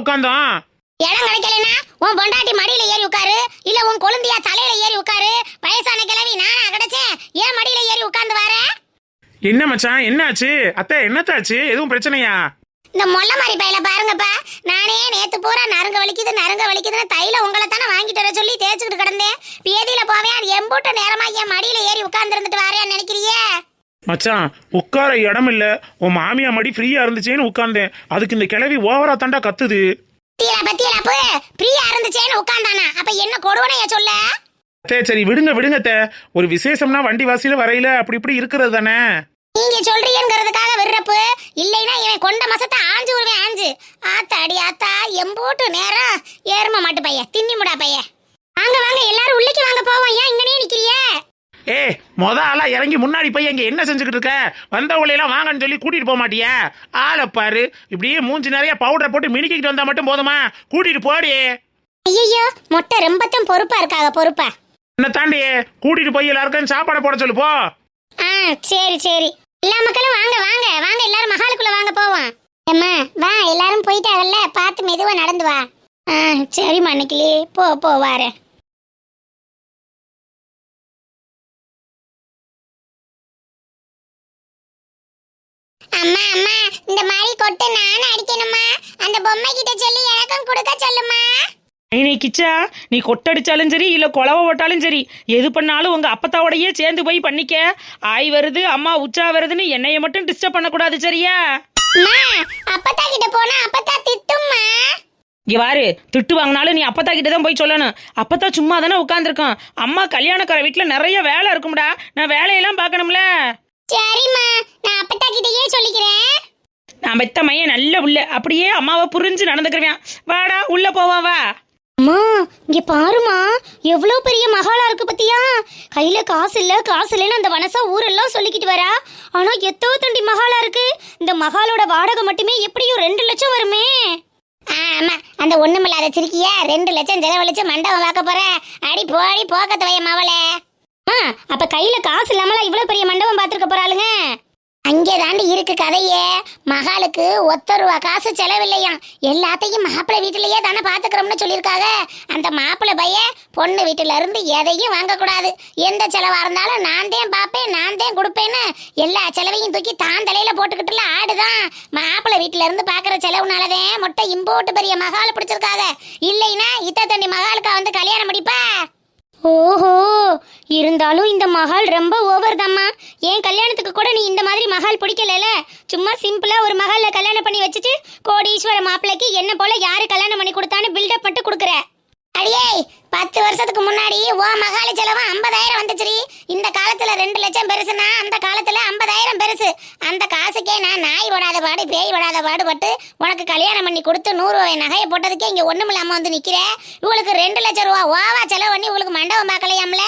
உட்காந்தோம் இடம் கிடைக்கலனா உன் பொண்டாட்டி மடியில ஏறி உட்காரு. இல்ல உன் கொழுந்தியா தலையில ஏறி உட்காரு. வயசான கிழவி நானா கிடைச்சேன் ஏன் மடியில ஏறி உட்கார்ந்து வர? என்ன மச்சான் என்னாச்சு? அத்தை என்னத்தாச்சு? எதுவும் பிரச்சனையா? இந்த மொல்ல மாதிரி பையில பாருங்கப்பா. நானே நேத்து பூரா நரங்க வலிக்குது நரங்க வலிக்குதுன்னு தைல உங்களை தானே வாங்கிட்டு வர சொல்லி தேய்ச்சிக்கிட்டு கிடந்தேன். பேதியில போவேன் எம்பூட்ட நேரமா என் மடியில ஏறி உட்கார்ந்து இருந்துட்டு வாரேன்னு நினைக்கிறியே? மச்சான் உட்கார இடம் இல்ல உன் மாமியா மடி ஃப்ரீயா இருந்துச்சேன்னு உட்கார்ந்தேன். அதுக்கு இந்த கிழவி ஓவரா தாண்டா கத்துது. பத்தியலா பத்தியலா போ. பிரியா இருந்துச்சேன்னு உட்கார்ந்தானா? அப்ப என்ன கொடுவனைய சொல்ல? அத்தே சரி விடுங்க விடுங்க அத்தை. ஒரு விசேஷம்னா வண்டி வாசியில வரையில அப்படி இப்படி இருக்கிறது தானே? நீங்க சொல்றீங்கிறதுக்காக விடுறப்பு. இல்லைன்னா இவன் கொண்ட மசத்தை ஆஞ்சு விடுவேன் ஆஞ்சு. ஆத்தாடி ஆத்தா எம்போட்டு நேரம். ஏறும மாட்டு பைய தின்னி முடா பைய. வாங்க வாங்க எல்லாரும் உள்ளிக்கு வாங்க போவோம். ஏன் இங்கனே நிக்கிறியே? ஏ மொத ஆளா இறங்கி முன்னாடி போய் இங்க என்ன செஞ்சுக்கிட்டு இருக்க? வந்தவங்களை எல்லாம் வாங்கன்னு சொல்லி கூட்டிட்டு போக மாட்டியா? ஆளை பாரு. இப்படியே மூஞ்சி நிறைய பவுடரை போட்டு மினுக்கிட்டு வந்தா மட்டும் போதுமா? கூட்டிட்டு போடி. ஐயோ மொட்டை ரொம்பத்தும் பொறுப்பா இருக்காக பொறுப்பா. என்ன தாண்டி கூட்டிட்டு போய் எல்லாருக்கும் சாப்பாடு போட சொல்லு போ. ஆ சரி சரி. எல்லா மக்களும் வாங்க வாங்க வாங்க எல்லாரும் மகாலுக்குள்ள வாங்க போவோம். அம்மா வா எல்லாரும் போயிட்டாங்கல்ல பார்த்து மெதுவா நடந்து வா. ஆ சரிம்மா நிக்கிலி போ போ வாரேன். அம்மா அம்மா இந்த மாதிரி கொட்டு நானும் அடிக்கணுமா அந்த பொம்மை கிட்ட சொல்லி எனக்கும் கொடுக்க சொல்லுமா நீ கிச்சா நீ கொட்டடிச்சாலும் சரி இல்ல கொலவை போட்டாலும் சரி எது பண்ணாலும் உங்க அப்பத்தாவோடயே சேர்ந்து போய் பண்ணிக்க. ஆய் வருது அம்மா உச்சா வருதுன்னு என்னைய மட்டும் டிஸ்டர்ப் பண்ணக்கூடாது சரியா? அம்மா அப்பத்தா கிட்ட போனா அப்பத்தா திட்டும்மா. இங்க வாரு திட்டு வாங்கினாலும் நீ அப்பத்தா கிட்ட தான் போய் சொல்லணும். அப்பத்தா சும்மா தானே உட்காந்துருக்கோம் அம்மா கல்யாணக்கார வீட்டுல நிறைய வேலை இருக்கும்டா. நான் வேலையெல்லாம் பார்க்கணும்ல. சரிம்மா நான் அப்பத்தா கிட்டயே சொல்லிக்கிறேன். நான் பெத்த மையன் நல்ல உள்ள. அப்படியே அம்மாவை புரிஞ்சு நடந்துக்கிறவேன் வாடா உள்ள போவா வா. அம்மா இங்க பாருமா எவ்வளவு பெரிய மகாலா இருக்கு பத்தியா? கையில காசு இல்ல காசு இல்லைன்னு அந்த வனசா ஊரெல்லாம் சொல்லிக்கிட்டு வரா. ஆனா எத்தோ தண்டி மகாலா இருக்கு. இந்த மகாலோட வாடகை மட்டுமே எப்படியும் ரெண்டு லட்சம் வருமே. ஆமா அந்த ஒண்ணுமில்லாத சிரிக்கிய? ரெண்டு லட்சம் செலவழிச்சு மண்டபம் பார்க்க போற. அடி போடி போக்கத்து வைய மவளே. அப்ப கையில காசு இல்லாமல இவ்வளவு பெரிய மண்டபம் பாத்துருக்க போறாளுங்க? அங்கே தாண்டி இருக்கு கதையே. மகாலுக்கு ஒத்த ரூபா காசு செலவில்லையாம். எல்லாத்தையும் மாப்பிள்ளை வீட்டிலேயே தானே பாத்துக்கிறோம்னு சொல்லியிருக்காங்க அந்த மாப்பிள்ளை பையன் பொண்ணு வீட்டுல இருந்து எதையும் வாங்கக்கூடாது. எந்த செலவா இருந்தாலும் நான் தான் பார்ப்பேன் நான் தான் கொடுப்பேன்னு எல்லா செலவையும் தூக்கி தான் தலையில போட்டுக்கிட்டுல ஆடுதான். மாப்பிள்ளை வீட்டுல இருந்து பாக்குற செலவுனாலதான் மொட்டை இம்போட்டு பெரிய மகால் பிடிச்சிருக்காங்க இல்லைன்னா இத்த தண்ணி மகாலுக்கா வந்து கல்யாணம் முடிப்பா? ஓஹோ இருந்தாலும் இந்த மகால் ரொம்ப ஓவர் தாம்மா. ஏன் கல்யாணத்துக்கு கூட நீ இந்த மாதிரி மகால் பிடிக்கலல? சும்மா சிம்பிளா ஒரு மகால்ல கல்யாணம் பண்ணி வச்சுட்டு கோடீஸ்வர மாப்பிள்ளைக்கு என்ன போல யாரு கல்யாணம் பண்ணி கொடுத்தான்னு பில்டப் மட்டும் கொடுக்குற? பத்து வருஷத்துக்கு முன்னாடி ஓ மகாலி செலவு ஐம்பதாயிரம் வந்துச்சுரி இந்த காலத்துல ரெண்டு லட்சம் பெருசுனா அந்த காலத்துல ஐம்பதாயிரம் பெருசு. அந்த காசுக்கே நான் நாய் விடாத பாடு பேய் விடாத பாடுபட்டு உனக்கு கல்யாணம் பண்ணி கொடுத்து நூறு ரூபாய் நகையை போட்டதுக்கே இங்க ஒண்ணும் இல்லாம வந்து நிக்கிறேன் இவளுக்கு ரெண்டு லட்சம் ரூபா ஓவா செலவு பண்ணி இவளுக்கு மண்டபம் பார்க்கலையாம்ல?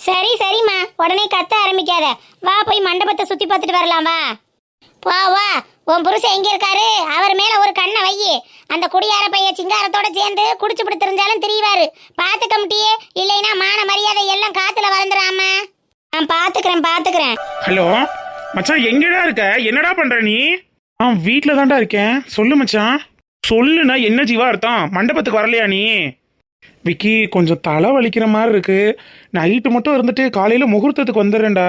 சரி சரிம்மா. உடனே கத்த ஆரம்பிக்காத. வா போய் மண்டபத்தை சுத்தி பார்த்துட்டு வரலாம் வா. போ வா. உன் புருஷன் எங்க இருக்காரு? அவர் மேல ஒரு கண்ணை வையி அந்த குடியார பைய சிங்காரத்தோட சேர்ந்து குடிச்சு தெரிஞ்சாலும் தெரியவாரு. பாத்துக்க முட்டியே. இல்லைன்னா மான மரியாதை எல்லாம் காத்துல வளர்ந்துடாம நான் பாத்துக்கிறேன் பாத்துக்கிறேன். ஹலோ மச்சான் எங்கடா இருக்க? என்னடா பண்ற நீ? ஆ வீட்ல தான்டா இருக்கேன். சொல்லு மச்சான். சொல்லுனா என்ன ஜீவா அர்த்தம்? மண்டபத்துக்கு வரலையா நீ? விக்கி கொஞ்சம் தலை வலிக்கிற மாதிரி இருக்கு. நைட்டு மட்டும் இருந்துட்டு காலையில முகூர்த்தத்துக்கு வந்துடுறேன்டா.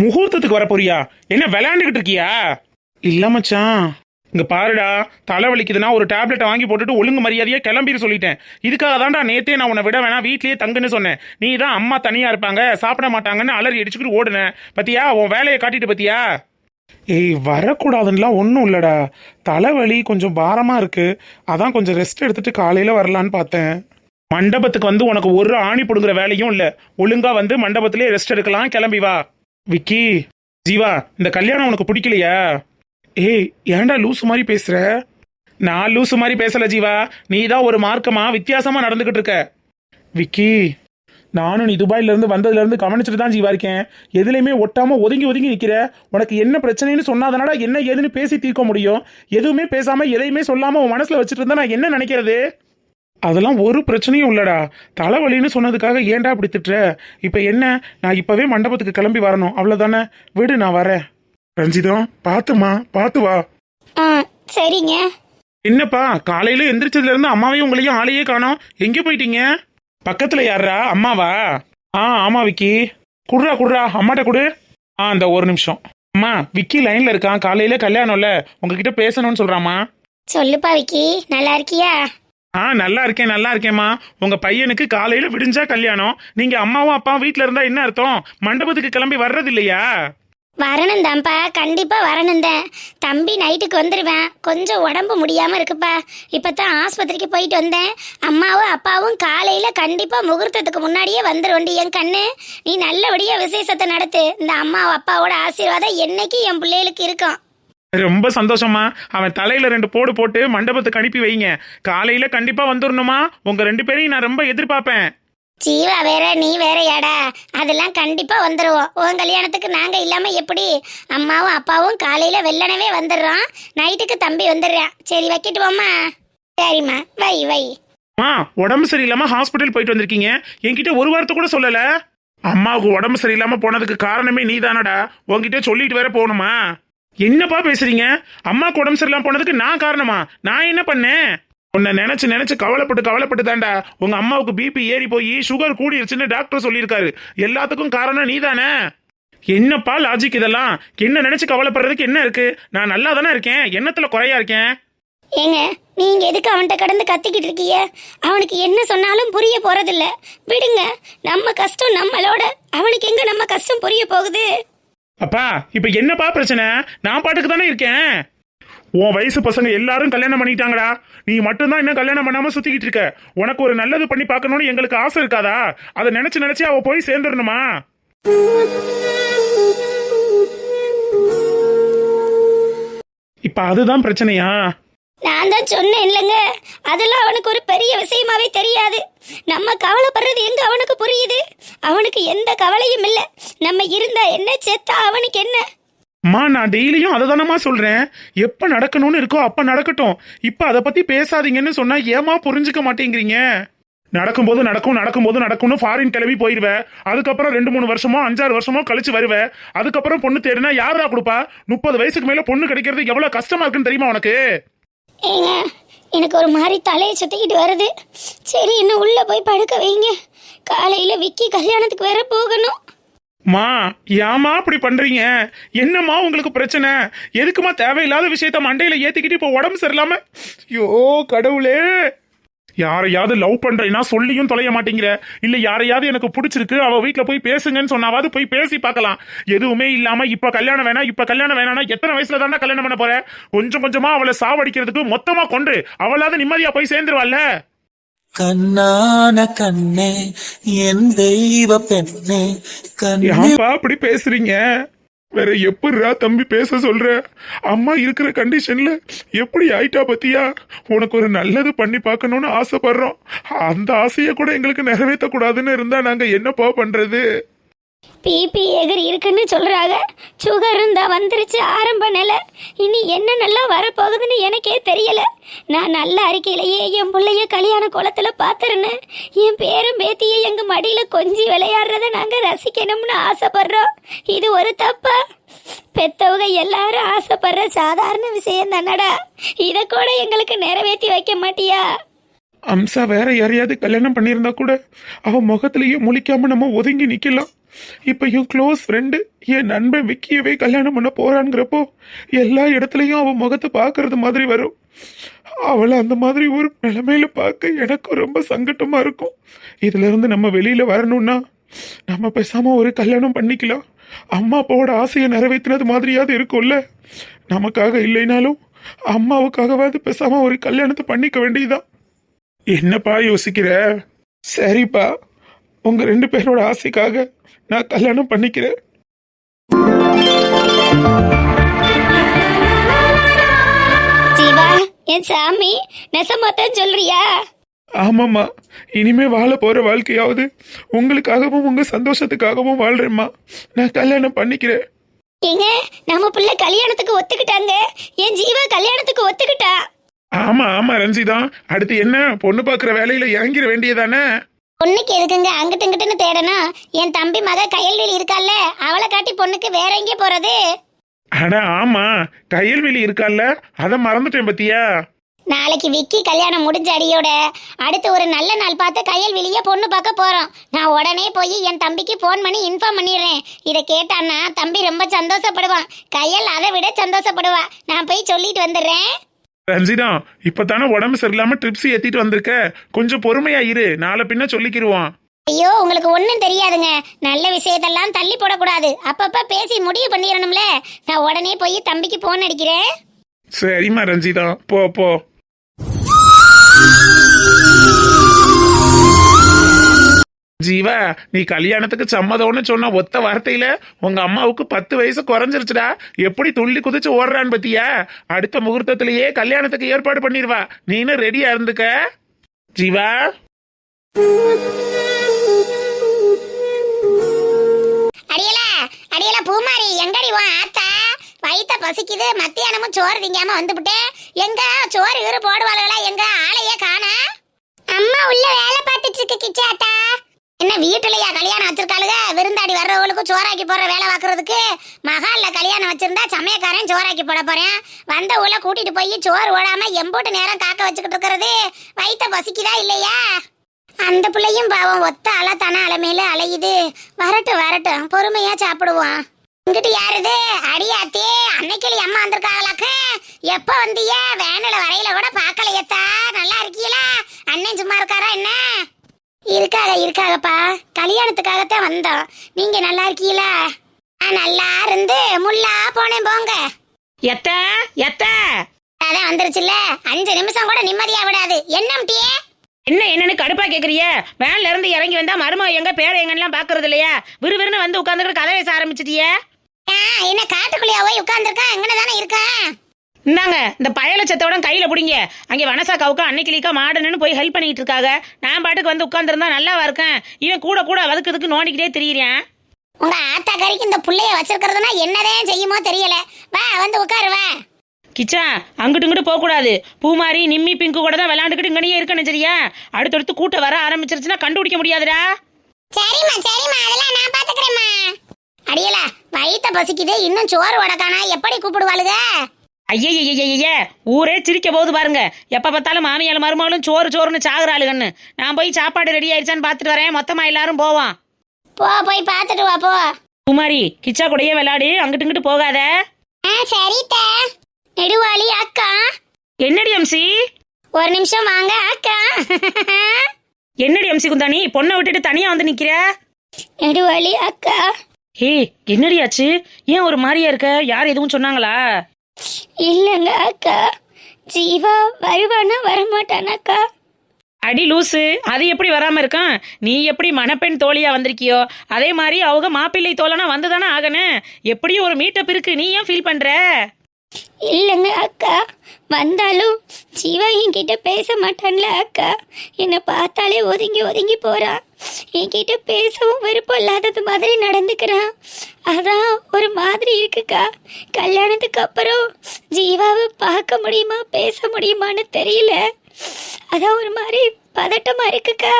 முகூர்த்தத்துக்கு வர போறியா என்ன விளையாண்டுகிட்டு இருக்கியா? இல்ல மச்சான். இங்க பாருடா தலை வலிக்குதுன்னா ஒரு டேப்லெட்டை வாங்கி போட்டுட்டு ஒழுங்கு மரியாதையா கிளம்பிட சொல்லிட்டேன். இதுக்காக தான்டா நேத்தே நான் உன்னை விட வேணாம் வீட்லயே தங்குன்னு சொன்னேன். நீ தான் அம்மா தனியா இருப்பாங்க சாப்பிட மாட்டாங்கன்னு அலறி அடிச்சுக்கிட்டு ஓடுனேன். பத்தியா உன் வேலையை காட்டிட்டு பத்தியா? ஏய் வரக்கூடாதுன்னுலாம் ஒன்றும் இல்லடா. தலைவலி கொஞ்சம் பாரமா இருக்கு. அதான் கொஞ்சம் ரெஸ்ட் எடுத்துட்டு காலையில வரலான்னு பார்த்தேன். மண்டபத்துக்கு வந்து உனக்கு ஒரு ஆணி பிடுங்குற வேலையும் இல்ல. ஒழுங்கா வந்து மண்டபத்திலே ரெஸ்ட் எடுக்கலாம் கிளம்பி வா. விக்கி ஜீவா இந்த கல்யாணம் உனக்கு பிடிக்கலையா? ஏய் ஏன்டா லூசு மாதிரி பேசுற? நான் லூசு மாதிரி பேசல ஜீவா. நீ தான் ஒரு மார்க்கமா வித்தியாசமா நடந்துகிட்டு இருக்க. விக்கி நானும் நீ துபாயில இருந்து வந்ததுல இருந்து கவனிச்சுட்டு தான் ஜீவா இருக்கேன். எதுலையுமே ஒட்டாம ஒதுங்கி ஒதுங்கி நிக்கிற. உனக்கு என்ன பிரச்சனைன்னு சொன்னாதனால என்ன ஏதுன்னு பேசி தீர்க்க முடியும். எதுவுமே பேசாம எதையுமே சொல்லாம உன் மனசுல வச்சுட்டு இருந்தா நான் என்ன நினைக்கிறது? அதெல்லாம் ஒரு பிரச்சனையும் இல்லடா. தலைவலின்னு சொன்னதுக்காக ஏன்டா இப்படி திட்டுற? இப்ப என்ன? நான் இப்பவே மண்டபத்துக்கு கிளம்பி வரணும். அவ்வளவுதானே? விடு நான் வரேன். ரஞ்சிதம் பாத்துமா பாத்து வா. ஆ சரிங்க. என்னப்பா காலையில எந்திரிச்சதுல இருந்து அம்மாவையும் உங்களையும் ஆளையே காணோம். எங்க போயிட்டீங்க? பக்கத்துல யாரா அம்மாவா? ஆ ஆமா விக்கி. குடுறா குடுறா. அம்மாட்ட குடு. ஆ இந்த ஒரு நிமிஷம். அம்மா விக்கி லைன்ல இருக்கான். காலையில கல்யாணம்ல. உங்ககிட்ட பேசணும்னு சொல்றாமா சொல்லுப்பா விக்கி. நல்லா இருக்கியா? ஆ நல்லா இருக்கேன் நல்லா இருக்கேம்மா. உங்க பையனுக்கு காலையில விடிஞ்சா கல்யாணம். நீங்க அம்மாவும் அப்பாவும் வீட்ல இருந்தா என்ன அர்த்தம்? மண்டபத்துக்கு கிளம்பி வர்றது இல்லையா வரணும் தான்ப்பா கண்டிப்பா வரணும் தான் தம்பி நைட்டுக்கு வந்துடுவேன் கொஞ்சம் உடம்பு முடியாம இருக்குப்பா. இப்பதான் ஆஸ்பத்திரிக்கு போயிட்டு வந்தேன். அம்மாவும் அப்பாவும் காலையில கண்டிப்பா முகூர்த்தத்துக்கு முன்னாடியே வந்துருவண்டி என் கண்ணு. நீ நல்லபடியா விசேஷத்தை நடத்து. இந்த அம்மாவும் அப்பாவோட ஆசீர்வாதம் என்னைக்கு என் பிள்ளைகளுக்கு இருக்கும். ரொம்ப சந்தோஷமா அவன் தலையில ரெண்டு போடு போட்டு மண்டபத்துக்கு அனுப்பி வைங்க. காலையில கண்டிப்பா வந்துடணுமா உங்க ரெண்டு பேரையும் நான் ரொம்ப எதிர்பார்ப்பேன். ஜீவா வேற நீ வேறயாடா. அதெல்லாம் கண்டிப்பா வந்துருவோம். உன் கல்யாணத்துக்கு நாங்க இல்லாம எப்படி? அம்மாவும் அப்பாவும் காலையில வெள்ளனவே வந்துடுறோம். நைட்டுக்கு தம்பி வந்துடுறான். சரி வைக்கட்டுவோம்மா சரிம்மா. வை வை. அம்மா உடம்பு சரியில்லாம ஹாஸ்பிட்டல் போயிட்டு வந்திருக்கீங்க. என்கிட்ட ஒரு வாரத்தை கூட சொல்லல. அம்மாவுக்கு உடம்பு சரியில்லாம போனதுக்கு காரணமே நீதானடா. உன்கிட்ட சொல்லிட்டு வேற போகணுமா? என்னப்பா பேசுறீங்க? அம்மாவுக்கு உடம்பு சரியில்லாம போனதுக்கு நான் காரணமா? நான் என்ன பண்ணேன்? உன்னை நினைச்சு நினைச்சு கவலைப்பட்டு கவலைப்பட்டு தாண்டா உங்க அம்மாவுக்கு பிபி ஏறி போய் சுகர் கூடிருச்சுன்னு டாக்டர் சொல்லியிருக்காரு. எல்லாத்துக்கும் காரணம் நீ தானே என்னப்பா லாஜிக் இதெல்லாம்? என்ன நினைச்சு கவலைப்படுறதுக்கு என்ன இருக்கு? நான் நல்லா தானே இருக்கேன். எண்ணத்துல குறையா இருக்கேன்? ஏங்க நீங்க எதுக்கு அவன்கிட்ட கடந்து கத்திக்கிட்டு இருக்கீங்க அவனுக்கு என்ன சொன்னாலும் புரிய போறதில்ல. விடுங்க நம்ம கஷ்டம் நம்மளோட. அவனுக்கு எங்க நம்ம கஷ்டம் புரிய போகுது? அப்பா இப்ப என்னப்பா பிரச்சனை? நான் பாட்டுக்கு தானே இருக்கேன். உன் வயசு பசங்க எல்லாரும் கல்யாணம் பண்ணிட்டாங்கடா. நீ மட்டும்தான் இன்னும் கல்யாணம் பண்ணாம சுத்திக்கிட்டு இருக்க. உனக்கு ஒரு நல்லது பண்ணி பார்க்கணும்னு எங்களுக்கு ஆசை இருக்காதா? அதை நினைச்சு நினைச்சு அவ போய் சேர்ந்துடணுமா? இப்ப அதுதான் பிரச்சனையா? நான் தான் சொன்னேன் இல்லைங்க. அதெல்லாம் அவனுக்கு ஒரு பெரிய விஷயமாவே தெரியாது. நம்ம கவலைப்படுறது எங்க அவனுக்கு புரியுது? அவனுக்கு எந்த கவலையும் இல்லை. நம்ம இருந்தா என்ன செத்தா அவனுக்கு என்ன? அம்மா நான் டெய்லியும் அதை தானம்மா சொல்றேன். எப்ப நடக்கணும்னு இருக்கோ அப்ப நடக்கட்டும். இப்ப அதை பத்தி பேசாதீங்கன்னு சொன்னா ஏமா புரிஞ்சுக்க மாட்டேங்கிறீங்க? நடக்கும்போது நடக்கும் நடக்கும்போது நடக்கும்னு ஃபாரின் கிளம்பி போயிடுவேன் அதுக்கப்புறம் ரெண்டு மூணு வருஷமோ அஞ்சாறு வருஷமோ கழிச்சு வருவேன் அதுக்கப்புறம் பொண்ணு தேடினா யாரா கொடுப்பா? முப்பது வயசுக்கு மேல பொண்ணு கிடைக்கிறது எவ்வளவு கஷ்டமா இருக்குன்னு தெரியுமா உனக்கு? ஏங்க எனக்கு ஒரு மாதிரி தலையை சுத்திக்கிட்டு வருது. சரி இன்னும் உள்ளே போய் படுக்க வைங்க. காலையில் விக்கி கல்யாணத்துக்கு வேற போகணும். மா ஏமா அப்படி பண்றீங்க? என்னம்மா உங்களுக்கு பிரச்சனை? எதுக்குமா தேவையில்லாத விஷயத்த மண்டையில ஏத்திக்கிட்டு இப்போ உடம்பு சரியில்லாம ஐயோ கடவுளே. யாரையாவது லவ் பண்றேன்னா சொல்லியும் தொலைய மாட்டேங்கிற. இல்ல யாரையாவது எனக்கு பிடிச்சிருக்கு அவ வீட்ல போய் பேசுங்கன்னு சொன்னாவது போய் பேசி பார்க்கலாம். எதுவுமே இல்லாம இப்ப கல்யாணம் வேணாம் இப்ப கல்யாணம் வேணாம்னா எத்தனை வயசுல தாண்டா கல்யாணம் பண்ண போற? கொஞ்சம் கொஞ்சமா அவளை சாவடிக்கிறதுக்கு மொத்தமா கொண்டு அவளாவது நிம்மதியா போய் சேர்ந்துருவாள்ல? கண்ணான கண்ணே என் தெய்வ பெண்ணே கண்ணே. அப்படி பேசுறீங்க? வேற எப்படிரா தம்பி பேச சொல்ற? அம்மா இருக்கிற கண்டிஷன்ல எப்படி ஆயிட்டா பத்தியா? உனக்கு ஒரு நல்லது பண்ணி பார்க்கணும்னு ஆசைப்படுறோம். அந்த ஆசையை கூட எங்களுக்கு நிறைவேற்ற கூடாதுன்னு இருந்தா நாங்க என்னப்பா பண்றது? பிபி எகர் இருக்குன்னு சொல்றாங்க. சுகர் இருந்தா வந்துருச்சு ஆரம்ப நிலை. இனி என்ன நல்லா வரப்போகுதுன்னு எனக்கே தெரியல. நான் நல்ல அறிக்கையிலேயே என் பிள்ளைய கல்யாண குளத்துல பாத்துறேன்னு என் பேரும் பேத்தியை எங்க மடியில கொஞ்சி விளையாடுறத நாங்க ரசிக்கணும்னு ஆசைப்படுறோம். இது ஒரு தப்பா? பெத்தவங்க எல்லாரும் ஆசைப்படுற சாதாரண விஷயம் தானடா. இதை கூட எங்களுக்கு நிறைவேற்றி வைக்க மாட்டியா? அம்சா வேற யாரையாவது கல்யாணம் பண்ணியிருந்தா கூட அவன் முகத்திலேயே முழிக்காம நம்ம ஒதுங்கி நிக்கலாம். இப்போ என் க்ளோஸ் ஃப்ரெண்டு என் நண்பன் விக்கியவே கல்யாணம் பண்ண போகிறான்ங்கிறப்போ எல்லா இடத்துலையும் அவன் முகத்தை பார்க்கறது மாதிரி வரும். அவளை அந்த மாதிரி ஒரு நிலைமையில பார்க்க எனக்கு ரொம்ப சங்கட்டமாக இருக்கும். இதுலேருந்து நம்ம வெளியில் வரணும்னா நம்ம பேசாமல் ஒரு கல்யாணம் பண்ணிக்கலாம். அம்மா அப்பாவோட ஆசையை நிறைவேற்றினது மாதிரியாவது இருக்கும்ல. நமக்காக இல்லைனாலும் அம்மாவுக்காகவாது பேசாமல் ஒரு கல்யாணத்தை பண்ணிக்க வேண்டியதுதான். என்னப்பா யோசிக்கிற? சரிப்பா. உங்கள் ரெண்டு பேரோட ஆசைக்காக நான் கல்யாணம் பண்ணிக்கிறேன். ஜீவா என் சாமி நெசமாத்தான் சொல்றியா? ஆமாம்மா. இனிமே வாழ போற வாழ்க்கையாவது உங்களுக்காகவும் உங்க சந்தோஷத்துக்காகவும் வாழ்றேம்மா. நான் கல்யாணம் பண்ணிக்கிறேன். ஏங்க நம்ம பிள்ளை கல்யாணத்துக்கு ஒத்துக்கிட்டாங்க. என் ஜீவா கல்யாணத்துக்கு ஒத்துக்கிட்டா? ஆமா ஆமா ரஞ்சிதா. அடுத்து என்ன? பொண்ணு பாக்குற வேலையில இறங்கிட வேண்டியதானே? பொண்ணுக்கு எதுக்குங்க? அங்கிட்டு இங்கிட்டுன்னு தேடணும். என் தம்பி மக கையல்வெளி இருக்கால்ல? அவளை காட்டி பொண்ணுக்கு வேற எங்கே போறது? அட ஆமா. கையல்வெளி இருக்கால்ல? அத மறந்துட்டேன் பத்தியா? நாளைக்கு விக்கி கல்யாணம் முடிஞ்ச அடியோட அடுத்து ஒரு நல்ல நாள் பார்த்து கையல் வெளியே பொண்ணு பார்க்க போறோம். நான் உடனே போய் என் தம்பிக்கு ஃபோன் பண்ணி இன்ஃபார்ம் பண்ணிடுறேன். இதை கேட்டான்னா தம்பி ரொம்ப சந்தோஷப்படுவான். கையல் அதை விட சந்தோஷப்படுவா. நான் போய் சொல்லிட்டு வந்துடுறேன். ரஞ்சிதா இப்பதானே உடம்பு சரியில்லாம ட்ரிப்ஸ் ஏத்திட்டு வந்திருக்க? கொஞ்சம் பொறுமையா இரு. நாளை பின்ன சொல்லிக்கிருவான் ஐயோ உங்களுக்கு ஒன்றும் தெரியாதுங்க. நல்ல விஷயத்தெல்லாம் தள்ளி போடக்கூடாது. அப்பப்ப பேசி முடிவு பண்ணிடணும்ல. நான் உடனே போய் தம்பிக்கு ஃபோன் அடிக்கிறேன். சரிம்மா ரஞ்சிதா போ போ. ஜீவா நீ கல்யாணத்துக்கு சம்மதம்னு சொன்ன ஒத்த வார்த்தையில உங்க அம்மாவுக்கு பத்து வயசு குறைஞ்சிருச்சுடா. எப்படி துள்ளி குதிச்சு ஓடுறான்னு பத்தியா? அடுத்த முகூர்த்தத்திலேயே கல்யாணத்துக்கு ஏற்பாடு பண்ணிடுவா. நீனும் ரெடியா இருந்துக்க. ஜீவா. அடியலா அடியலா பூமாரி எங்கடி உன் ஆத்தா? வயித்த பசிக்குது மத்தியானமும் சோறு திங்காம வந்துவிட்டேன் எங்க? சோறு இவரு போடுவாளுகளா எங்க? ஆளையே காணா. அம்மா உள்ள வேலை பார்த்துட்டு இருக்கு கிச்சாத்தா என்ன வீட்டுலயா கல்யாணம் வச்சிருக்காளுக? விருந்தாடி வர்றவங்களுக்கு சோறாக்கி போற வேலை பார்க்கறதுக்கு? மகால்ல கல்யாணம் வச்சிருந்தா சமயக்காரன் சோறாக்கி போட போறேன். வந்த ஊர்ல கூட்டிட்டு போய் சோறு ஓடாம எம்போட்டு நேரம் காக்க வச்சுக்கிட்டு இருக்கிறது. வயிற்ற பசிக்குதா இல்லையா? அந்த பிள்ளையும் பாவம் ஒத்த அலை தானே அலைமையில அலையுது. வரட்டும் வரட்டும். பொறுமையா சாப்பிடுவோம். இங்கிட்டு யாருது அடியாத்தே அன்னைக்கிளி அம்மா வந்திருக்காங்களாக்கு. எப்ப வந்தியா? வேனில் வரையில கூட பார்க்கலையத்தா நல்லா இருக்கீங்களா அண்ணன் சும்மா இருக்காரா என்ன இருக்காக இருக்காகப்பா கல்யாணத்துக்காகத்தான் வந்தோம். நீங்க நல்லா இருக்கீங்களா? நான் நல்லா இருந்து முள்ளா போனேன் போங்க. எத்த எத்த? அதான் வந்துருச்சுல்ல. அஞ்சு நிமிஷம் கூட நிம்மதியா விடாது. என்னம்டியே என்ன என்னன்னு கடுப்பா கேக்குறிய வேன்ல இருந்து இறங்கி வந்தா மருமக எங்க பேர எங்கன்னு பாக்குறது இல்லையா? விறுவிறுன்னு வந்து உட்காந்துக்கிட்டு கதை பேச ஆரம்பிச்சிட்டியே? ஆ, என்ன காட்டுக்குள்ளேயா போய் உட்கார்ந்துருக்கா எங்கன்னு தானே இருக்கா? இந்தாங்க இந்த பயலச்சத்தோட கையில பிடிங்க. அங்கே வனசாக்காவுக்கு அன்னைக்கிளிக்கா மாடனுன்னு போய் ஹெல்ப் பண்ணிட்டு இருக்காங்க நான் பாட்டுக்கு வந்து உட்காந்துருந்தா நல்லாவா இருக்கேன்? இவன் கூட கூட வதக்குதுக்கு நோண்டிக்கிட்டே திரியிறேன் உங்க ஆத்தா கறிக்கு இந்த புள்ளைய வச்சிருக்கிறதுனா என்னதான் செய்யுமோ தெரியல. வா வந்து உட்காரு வா. கிச்சா அங்கிட்டு இங்கிட்டு போக கூடாது பூமாரி நிம்மி பிங்கு கூட தான் விளையாண்டுக்கிட்டு இங்கனே இருக்கணும் சரியா? அடுத்தடுத்து கூட்டம் வர ஆரம்பிச்சிருச்சுன்னா கண்டுபிடிக்க முடியாதுடா. சரிம்மா சரிம்மா அதெல்லாம் நான் பாத்துக்கிறேம்மா. அடியலா வயித்த பசிக்குது இன்னும் சோறு உடக்கானா எப்படி கூப்பிடுவாளுக? ஐயய்யய்யய்ய ஊரே சிரிக்க போகுது பாருங்க. எப்ப பார்த்தாலும் மாமியால் மருமகளும் சோறு சோறுன்னு சாகுறாளுகன்னு. நான் போய் சாப்பாடு ரெடி ஆயிடுச்சான்னு பார்த்துட்டு வரேன். மொத்தமா எல்லாரும் போவோம் போ போய் பார்த்துட்டு வா போ. குமாரி கிச்சா கூடயே விளையாடு. அங்கிட்டு இங்கிட்டு போகாத. ஆ சரித்தா. நெடுவாளி அக்கா. என்னடி அம்சி? ஒரு நிமிஷம் வாங்க அக்கா. என்னடி அம்சி குந்தாணி? பொண்ணை விட்டுட்டு தனியா வந்து நிக்கிற? நெடுவாளி அக்கா. ஹே என்னடி ஆச்சு? ஏன் ஒரு மாதிரியா இருக்க? யார் எதுவும் சொன்னாங்களா? இல்லைங்க அக்கா. ஜீவா வருவானா வரமாட்டானாக்கா? அடி லூசு அது எப்படி வராம இருக்கான் நீ எப்படி மணப்பெண் தோழியா வந்திருக்கியோ அதே மாதிரி அவங்க மாப்பிள்ளை தோழனா வந்துதானே ஆகணும். எப்படியும் ஒரு மீட்டப் இருக்கு நீ ஏன் ஃபீல் பண்ற? இல்லைங்க அக்கா. வந்தாலும் ஜீவா என்கிட்ட பேச மாட்டான்ல அக்கா. என்னை பார்த்தாலே ஒதுங்கி ஒதுங்கி போகிறான் என்கிட்ட பேசவும் விருப்பம் இல்லாதது மாதிரி நடந்துக்கிறான் அதான் ஒரு மாதிரி இருக்குக்கா. கல்யாணத்துக்கு அப்புறம் ஜீவாவை பார்க்க முடியுமா பேச முடியுமான்னு தெரியல. அதான் ஒரு மாதிரி பதட்டமாக இருக்குக்கா.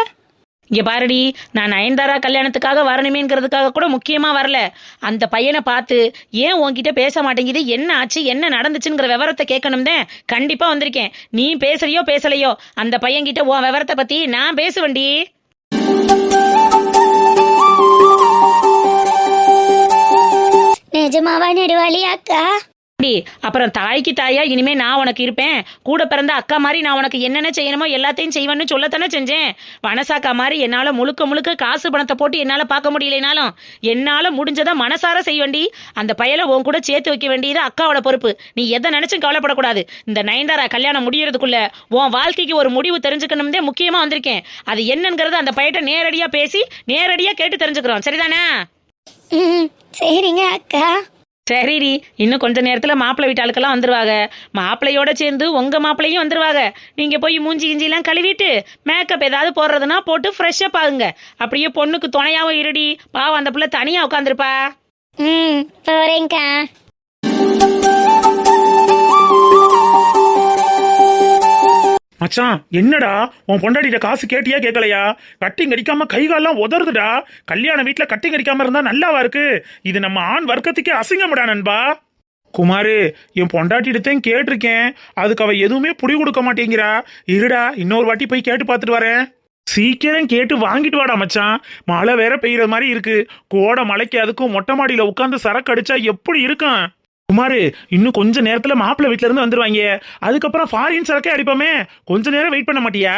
இங்கே பாருடி நான் நயன்தாரா கல்யாணத்துக்காக வரணுமேங்கிறதுக்காக கூட முக்கியமாக வரல. அந்த பையனை பார்த்து ஏன் உன்கிட்ட பேச மாட்டேங்குது? என்ன ஆச்சு? என்ன நடந்துச்சுங்கிற விவரத்தை கேட்கணும் தான் கண்டிப்பாக வந்திருக்கேன். நீ பேசுறியோ பேசலையோ? அந்த பையன்கிட்ட உன் விவரத்தை பற்றி நான் பேசுவேன்டி. நிஜமாவா நெடுவாளி அக்கா? டி, அப்புறம் தாய்க்கு தாயா இனிமே நான் உனக்கு இருப்பேன். கூட பிறந்த அக்கா மாதிரி நான் உனக்கு என்னென்ன செய்யணுமோ எல்லாத்தையும் செய்வேன்னு சொல்லத்தானே செஞ்சேன். மனசாக்கா மாதிரி என்னால் முழுக்க முழுக்க காசு பணத்தை போட்டு என்னால் பார்க்க முடியலைனாலும் என்னால் முடிஞ்சதை மனசார செய்வேண்டி அந்த பயலை உன் கூட சேர்த்து வைக்க வேண்டியது அக்காவோட பொறுப்பு. நீ எதை நினைச்சும் கவலைப்படக்கூடாது. இந்த நயன்தாரா கல்யாணம் முடியறதுக்குள்ள உன் வாழ்க்கைக்கு ஒரு முடிவு தெரிஞ்சுக்கணும்தே முக்கியமா வந்திருக்கேன். அது என்னங்கிறது அந்த பையட்ட நேரடியா பேசி நேரடியா கேட்டு தெரிஞ்சுக்கிறோம். சரிதானே? சரிங்க அக்கா. சரிடி. இன்னும் கொஞ்ச நேரத்தில் மாப்பிள்ளை வீட்டாளுக்கெல்லாம் வந்துருவாங்க. மாப்பிள்ளையோட சேர்ந்து உங்கள் மாப்பிள்ளையும் வந்துருவாங்க. நீங்கள் போய் மூஞ்சி கிஞ்சிலாம் கழுவிட்டு மேக்கப் ஏதாவது போடுறதுனா போட்டு ஃப்ரெஷ்ஷப் ஆகுங்க. அப்படியே பொண்ணுக்கு துணையாகவும் இருடி. பாவம் அந்த பிள்ளை தனியாக உட்காந்துருப்பா ம் போகிறேங்க்கா மச்சான் என்னடா? உன் பொண்டாடிட்ட காசு கேட்டியா கேட்கலையா கட்டிங் அடிக்காம கைகாலெல்லாம் உதறுதுடா. கல்யாண வீட்டில் கட்டிங் அடிக்காம இருந்தா நல்லாவா இருக்கு? இது நம்ம ஆண் வர்க்கத்துக்கே அசிங்கம்டா நண்பா. குமாரு என் பொண்டாட்டிட்டத்தையும் கேட்டிருக்கேன். அதுக்கு அவ எதுவுமே புடி கொடுக்க மாட்டேங்கிறா. இருடா இன்னொரு வாட்டி போய் கேட்டு பார்த்துட்டு வரேன். சீக்கிரம் கேட்டு வாங்கிட்டு வாடா மச்சான். மழை வேற பெய்யுற மாதிரி இருக்கு. கோடை மழைக்கு அதுக்கும் மொட்டை மாடியில உட்காந்து சரக்கு அடிச்சா எப்படி இருக்கும்? குமாரு இன்னும் கொஞ்ச நேரத்துல மாப்பிள்ளை வீட்ல இருந்து வந்துருவாங்க அதுக்கப்புறம் ஃபாரின் சரக்கே அடிப்போமே. கொஞ்ச நேரம் வெயிட் பண்ண மாட்டியா?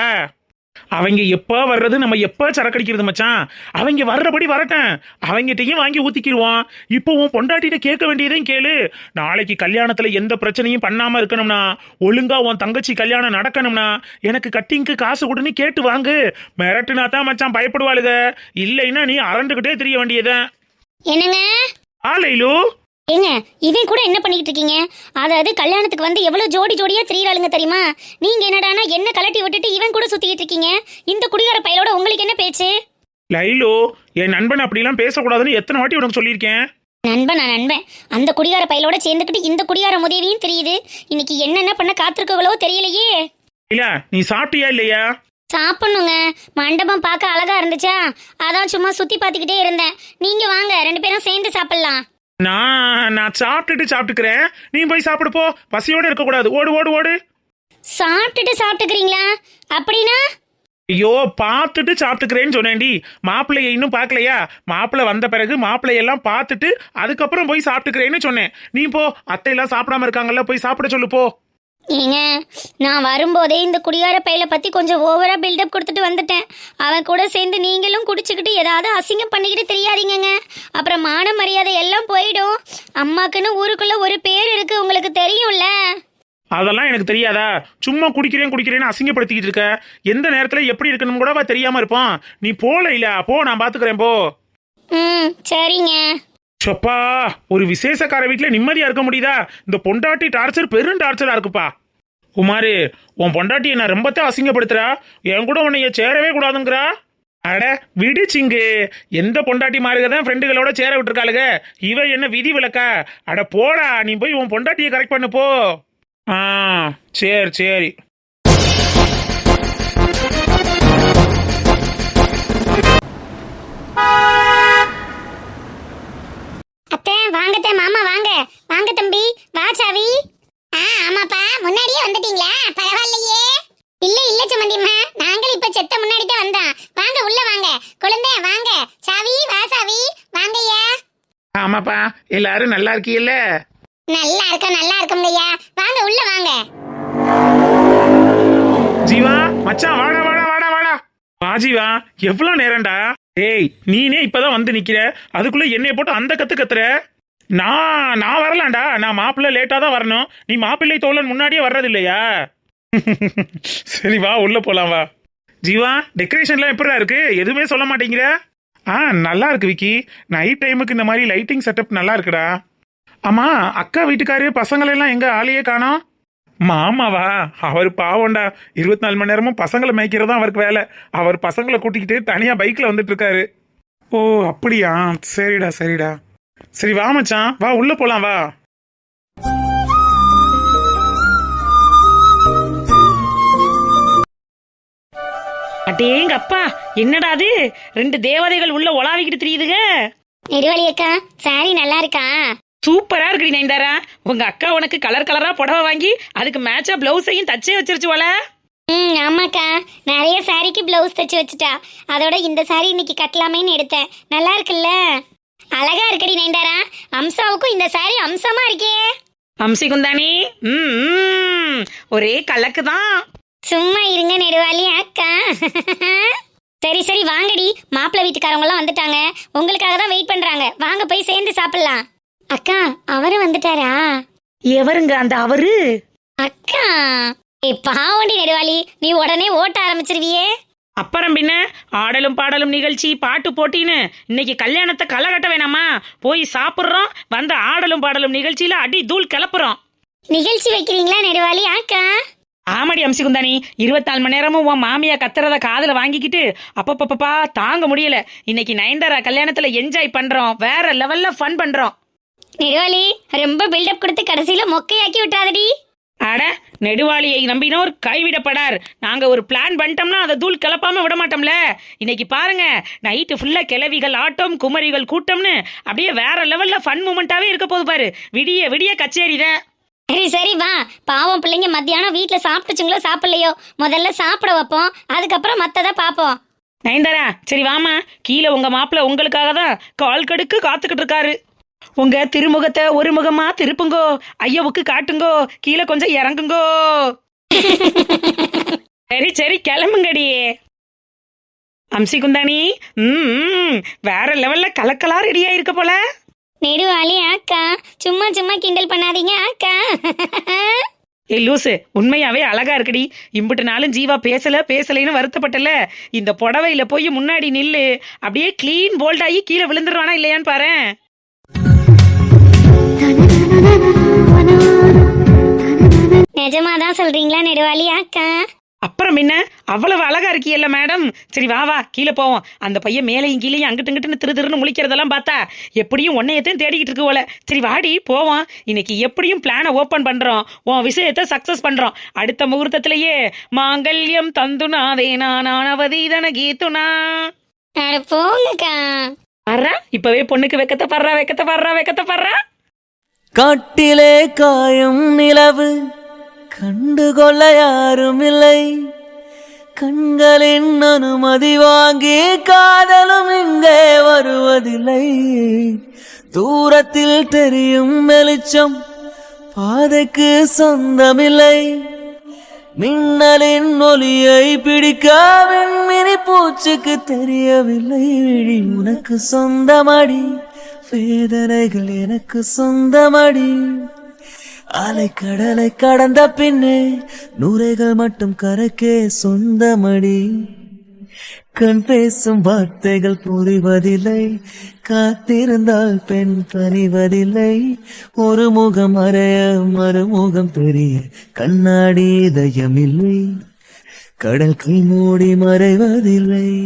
அவங்க எப்ப வர்றது நம்ம எப்ப சரக்கு அடிக்கிறது மச்சான்? அவங்க வர்றபடி வரட்டும். அவங்ககிட்டயும் வாங்கி ஊத்திக்கிடுவோம் இப்போ உன் பொண்டாட்டிட்ட கேட்க வேண்டியதையும் கேளு. நாளைக்கு கல்யாணத்துல எந்த பிரச்சனையும் பண்ணாம இருக்கணும்னா ஒழுங்கா உன் தங்கச்சி கல்யாணம் நடக்கணும்னா எனக்கு கட்டிங்க்கு காசு கொடுன்னு கேட்டு வாங்கு. மிரட்டுனா தான் மச்சான் பயப்படுவாளுக. இல்லைன்னா நீ அரண்டுகிட்டே தெரிய வேண்டியதுதான். என்னங்க? ஆலையிலு ஏங்க இவன் கூட என்ன பண்ணிக்கிட்டு இருக்கீங்க? அதாவது கல்யாணத்துக்கு வந்து எவ்வளவு ஜோடி ஜோடியா திரியிறாளுங்க தெரியுமா? நீங்க என்னடானா என்ன கலட்டி விட்டுட்டு இவன் கூட சுத்திக்கிட்டு இருக்கீங்க? இந்த குடிகார பையலோட உங்களுக்கு என்ன பேச்சு? லைலு என் நண்பன் அப்படிலாம் பேசக்கூடாதுன்னு எத்தனை வாட்டி உனக்கு சொல்லியிருக்கேன்? நண்பன் நான் நண்பன்? அந்த குடிகார பையலோட சேர்ந்துக்கிட்டு இந்த குடிகார உதவியும் தெரியுது. இன்னைக்கு என்னென்ன பண்ண காத்திருக்கவளோ தெரியலையே. இல்ல நீ சாப்பிட்டியா இல்லையா? சாப்பிடணுங்க. மண்டபம் பார்க்க அழகா இருந்துச்சா? அதான் சும்மா சுத்தி பார்த்துக்கிட்டே இருந்தேன். நீங்க வாங்க ரெண்டு பேரும் சேர்ந்து சாப்பிடலாம். நான் நான் சாப்பிட்டுட்டு சாப்பிட்டுக்கிறேன். நீ போய் சாப்பிடு போ. பசியோட இருக்கக்கூடாது. ஓடு ஓடு ஓடு. சாப்பிட்டுட்டு சாப்பிட்டுக்கிறீங்களா? அப்படின்னா? ஐயோ பார்த்துட்டு சாப்பிட்டுக்கிறேன்னு சொன்னேன்டி. மாப்பிள்ளைய இன்னும் பார்க்கலையா? மாப்பிள்ளை வந்த பிறகு மாப்பிள்ளையெல்லாம் பார்த்துட்டு அதுக்கப்புறம் போய் சாப்பிட்டுக்கிறேன்னு சொன்னேன். நீ போ. அத்தையெல்லாம் சாப்பிடாம இருக்காங்கல்ல போய் சாப்பிட சொல்லு போ. ஏங்க நான் வரும்போதே இந்த குடிகார பையலை பத்தி கொஞ்சம் ஓவரா பில்டப் கொடுத்துட்டு வந்துட்டேன். அவன் கூட சேர்ந்து நீங்களும் குடிச்சுக்கிட்டு ஏதாவது அசிங்கம் பண்ணிக்கிட்டு தெரியாதீங்கங்க. அப்புறம் மான மரியாதை எல்லாம் போயிடும். அம்மாக்குன்னு ஊருக்குள்ள ஒரு பேர் இருக்கு உங்களுக்கு தெரியும்ல? அதெல்லாம் எனக்கு தெரியாதா? சும்மா குடிக்கிறேன் குடிக்கிறேன்னு அசிங்கப்படுத்திக்கிட்டு இருக்க. எந்த நேரத்துல எப்படி இருக்கணும் கூட அவ தெரியாம இருப்பான். நீ போல இல்ல போ நான் பாத்துக்கிறேன் போ. ம் சரிங்க. சொப்பா ஒரு விசேஷக்கார வீட்டில் நிம்மதியா இருக்க முடியுதா? இந்த பொண்டாட்டி டார்ச்சர் பெரும் டார்ச்சரா இருக்குப்பா. குமாரு உன் பொண்டாட்டியை நான் ரொம்பத்தான் அசிங்கப்படுத்துறா. என் கூட உன்னைய சேரவே கூடாதுங்கிறா. அட விடுச்சிங்கு எந்த பொண்டாட்டி மாருக தான் ஃப்ரெண்டுகளோட சேர விட்டுருக்காளுங்க இவ என்ன விதி விளக்கா? அட போடா நீ போய் உன் பொண்டாட்டியை கரெக்ட் பண்ணு போ. ஆ சரி சரி. வாங்க வாங்க தம்பி வா சாவி. ஆ ஆமாப்பா முன்னாடியே வந்துட்டீங்களா? பரவாயில்லையே. இல்ல இல்ல சம்மந்திம்மா நாங்கள் இப்ப செத்த முன்னாடி தான் வந்தோம். வாங்க உள்ள வாங்க. குழந்தை வாங்க. சாவி வா சாவி. வாங்கய்யா. ஆமாப்பா எல்லாரும் நல்லா இருக்கீல்ல? நல்லா இருக்க நல்லா இருக்கோம்லையா வாங்க உள்ள வாங்க. ஜீவா மச்சான் வாடா வாடா வாடா வாடா. வா ஜீவா எவ்வளவு நேரம்டா? ஏய் நீனே இப்பதான் வந்து நிக்கிற. அதுக்குள்ள என்னைய போட்டு அந்த கத்து கத்துற? நான் நான் வரலாம்டா. நான் மாப்பிள்ளை லேட்டாக தான் வரணும். நீ மாப்பிள்ளை தோழன் முன்னாடியே வர்றது இல்லையா சரி வா உள்ளே போகலாம் வா. ஜீவா டெக்கரேஷன்லாம் எப்படிடா இருக்கு? எதுவுமே சொல்ல மாட்டேங்கிற? ஆ நல்லா இருக்கு விக்கி. நைட் டைமுக்கு இந்த மாதிரி லைட்டிங் செட்டப் நல்லா இருக்குடா. ஆமா அக்கா வீட்டுக்காரு பசங்களெல்லாம் எங்க ஆளையே காணோம்? மாமாவா? அவர் பாவம்டா. இருபத்தி நாலு மணி நேரமும் பசங்களை மேய்க்கிறது தான் அவருக்கு வேலை. அவர் பசங்களை கூட்டிக்கிட்டு தனியாக பைக்கில் வந்துட்டு இருக்காரு. ஓ அப்படியா? சரிடா சரிடா. சரி வா மச்சான். வா உள்ள போலாம் வா. அடேங்க அப்பா என்னடா அது? ரெண்டு தேவதைகள் உள்ள உலாவிக்கிட்டு தெரியுதுங்க. நெடுவழி அக்கா சாரி நல்லா இருக்கா சூப்பரா இருக்குடி நைந்தாரா உங்க அக்கா உனக்கு கலர் கலரா புடவை வாங்கி அதுக்கு மேட்சா பிளவுஸையும் தச்சே வச்சிருச்சு போல. ம் ஆமாக்கா. நிறைய சாரிக்கு பிளவுஸ் தைச்சு வச்சுட்டா. அதோட இந்த சாரி இன்னைக்கு கட்டலாமேன்னு எடுத்தேன். நல்லா இருக்குல்ல? அழகா இருக்கடி நைண்டாரா அம்சாவுக்கும் இந்த சாரி அம்சமா இருக்கே. அம்சி குந்தானி ம், ஒரே கலக்கு தான். சும்மா இருங்க நெடுவாளி அக்கா. சரி சரி வாங்கடி. மாப்பிள்ளை வீட்டுக்காரவங்க எல்லாம் வந்துட்டாங்க. உங்களுக்காக தான் வெயிட் பண்றாங்க. வாங்க போய் சேர்ந்து சாப்பிடலாம். அக்கா அவரு வந்துட்டாரா? எவருங்க அந்த அவரு? அக்கா. ஏ பாவண்டி நெடுவாளி. நீ உடனே ஓட்ட ஆரம்பிச்சிருவியே. அப்புறம் பின்ன ஆடலும் பாடலும் நிகழ்ச்சி பாட்டு போட்டின்னு. இன்னைக்கு கல்யாணத்தை களை கட்ட வேணாமா? போய் சாப்பிட்றோம் வந்த ஆடலும் பாடலும் நிகழ்ச்சியில அடி தூள் கிளப்புறோம். நிகழ்ச்சி வைக்கிறீங்களா நெடுவாளி? அக்கா ஆமாடி அம்சி குந்தானி இருபத்தாலு மணி நேரமும் உன் மாமியா கத்துறத காதுல வாங்கிக்கிட்டு அப்பப்பப்பா தாங்க முடியல. இன்னைக்கு நயன்தாரா கல்யாணத்துல என்ஜாய் பண்றோம். வேற லெவல்ல ஃபன் பண்றோம். நெடுவாளி ரொம்ப பில்டப் கொடுத்து கடைசியில மொக்கையாக்கி விட்டாதடி. அட நெடுவாளியை நம்பினோர் கைவிடப்படார். நாங்க ஒரு பிளான் பண்ணிட்டோம்னா அதை தூள் கிளப்பாம விட மாட்டோம்ல. இன்னைக்கு பாருங்க நைட்டு ஃபுல்லா கிளவிகள் ஆட்டம் குமரிகள் கூட்டம்னு அப்படியே வேற லெவல்ல ஃபன் மூமெண்டாவே இருக்க போகுது பாரு. விடிய விடிய கச்சேரி தான். சரி சரி வா. பாவம் பிள்ளைங்க மத்தியானம் வீட்டில் சாப்பிட்டுச்சுங்களோ சாப்பிடலையோ? முதல்ல சாப்பிட வைப்போம். அதுக்கப்புறம் மற்றதை பார்ப்போம். நயன்தாரா சரி வாமா கீழே உங்க மாப்பிள்ள உங்களுக்காக தான் கால் கடுக்கு காத்துக்கிட்டு இருக்காரு. உங்க திருமுகத்தை ஒரு முகமா திருப்புங்கோ. ஐயாவுக்கு காட்டுங்கோ. கீழே கொஞ்சம் இறங்குங்கோ. சரி சரி கிளம்புங்கடி. அம்சி குந்தாணி ம் வேற லெவல்ல கலக்கலா ரெடியா இருக்க போல. நெடுவாளி அக்கா சும்மா சும்மா கிண்டல் பண்ணாதீங்க அக்கா ஏய் லூசு உண்மையாவே அழகா இருக்குடி. இம்புட்டு நாளும் ஜீவா பேசல பேசலைன்னு வருத்தப்பட்டல. இந்த புடவையில போய் முன்னாடி நில்லு. அப்படியே க்ளீன் போல்ட் ஆகி கீழே விழுந்துருவானா இல்லையான்னு நிஜமாதான் சொல்றீங்களா நெடுவாளி அக்கா? அப்புறம் என்ன? அவ்வளவு அழகா இருக்கியல்ல மேடம். சரி வா வா கீழே போவோம். அந்த பையன் மேலையும் கீழையும் அங்கிட்டு இங்கிட்டுன்னு திரு திருன்னு முழிக்கிறதெல்லாம் பார்த்தா எப்படியும் உன்னையத்தையும் தேடிக்கிட்டு இருக்கு போல. சரி வாடி போவோம். இன்னைக்கு எப்படியும் பிளானை ஓபன் பண்றோம். உன் விஷயத்தை சக்சஸ் பண்றோம். அடுத்த முகூர்த்தத்திலேயே மாங்கல்யம் தந்துனாதே நானவதி தன கீத்துனா. போங்கக்கா. இப்பவே பொண்ணுக்கு வெக்கத்தை படுறா வெக்கத்தை படுறா வெக்கத்தை படுறா காட்டிலே காயும் நிலவு கண்டுகொள்ள யாரும் இல்லை கண்களின் அனுமதி வாங்கி காதலும் இங்கே வருவதில்லை. தூரத்தில் தெரியும் வெளிச்சம் பாதைக்கு சொந்தமில்லை. மின்னலின் ஒலியை பிடிக்க விண்மினி பூச்சுக்கு தெரியவில்லை. விழி உனக்கு சொந்தமடி. வேதனைகள் எனக்கு சொந்தமடி. அலை கடலை கடந்த பின்னே நுரைகள் மட்டும் கரக்கே சொந்தமடி. கண் பேசும் வார்த்தைகள் புரிவதில்லை. காத்திருந்தால் பெண் பறிவதில்லை. ஒரு முகம் அறைய மறுமுகம் தெரிய கண்ணாடி இதயமில்லை. கடல் கை மூடி மறைவதில்லை.